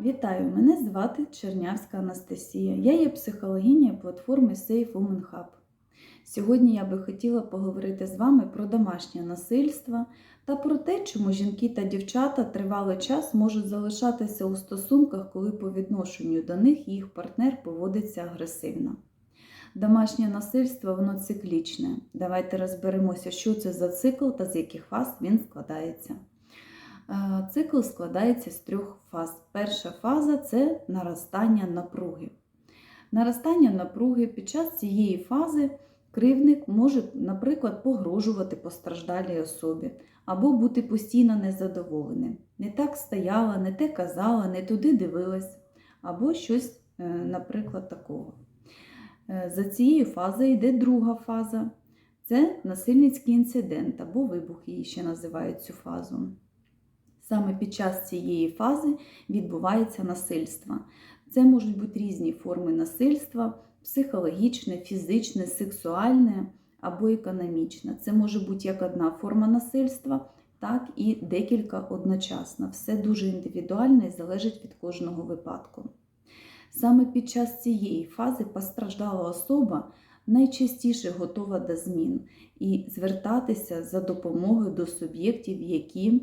Вітаю! Мене звати Чернявська Анастасія. Я є психологиня платформи Safe Women Hub. Сьогодні я би хотіла поговорити з вами про домашнє насильство та про те, чому жінки та дівчата тривалий час можуть залишатися у стосунках, коли по відношенню до них їх партнер поводиться агресивно. Домашнє насильство воно циклічне. Давайте розберемося, що це за цикл та з яких фаз він складається. Е, Цикл складається з трьох фаз. Перша фаза це наростання напруги. Наростання напруги під час цієї фази кривник може, наприклад, погрожувати постраждалій особі або бути постійно незадоволеним. Не так стояла, не те казала, не туди дивилась, або щось, е, наприклад, такого. Е, За цією фазою йде друга фаза. Це насильницький інцидент або вибух, її ще називають цю фазу. Саме під час цієї фази відбувається насильство. Це можуть бути різні форми насильства: психологічне, фізичне, сексуальне або економічне. Це може бути як одна форма насильства, так і декілька одночасно. Все дуже індивідуально і залежить від кожного випадку. Саме під час цієї фази постраждала особа найчастіше готова до змін і звертатися за допомогою до суб'єктів, які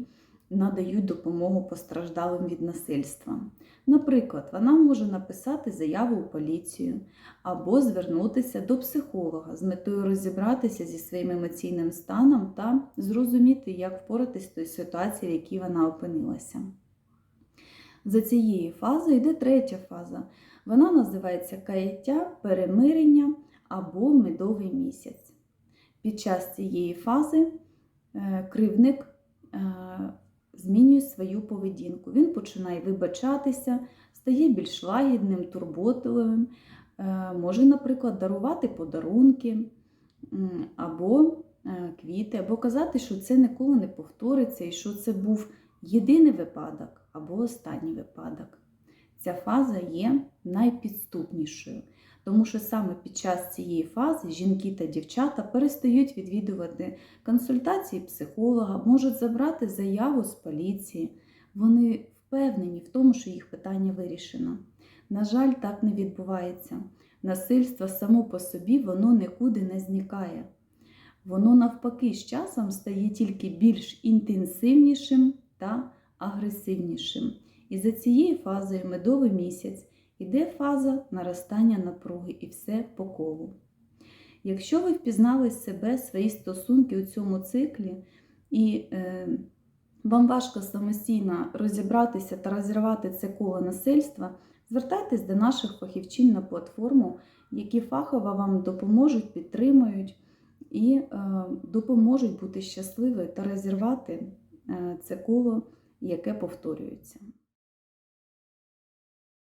надають допомогу постраждалим від насильства. Наприклад, вона може написати заяву у поліцію або звернутися до психолога з метою розібратися зі своїм емоційним станом та зрозуміти, як впоратись з тої ситуації, в якій вона опинилася. За цією фазою йде третя фаза. Вона називається каяття, перемирення або медовий місяць. Під час цієї фази е, кривник е, змінює свою поведінку. Він починає вибачатися, стає більш лагідним, турботливим, е, може, наприклад, дарувати подарунки або е, квіти, або казати, що це ніколи не повториться і що це був єдиний випадок або останній випадок. Ця фаза є найпідступнішою, тому що саме під час цієї фази жінки та дівчата перестають відвідувати консультації психолога, можуть забрати заяву з поліції. Вони впевнені в тому, що їх питання вирішено. На жаль, так не відбувається. Насильство само по собі воно нікуди не зникає. Воно навпаки з часом стає тільки більш інтенсивнішим та агресивнішим. І за цією фазою медовий місяць іде фаза наростання напруги і все по колу. Якщо ви впізнали себе, свої стосунки у цьому циклі, і е, вам важко самостійно розібратися та розірвати це коло насильства, звертайтесь до наших фахівчин на платформу, які фахово вам допоможуть, підтримують і е, допоможуть бути щасливою та розірвати е, це коло, яке повторюється.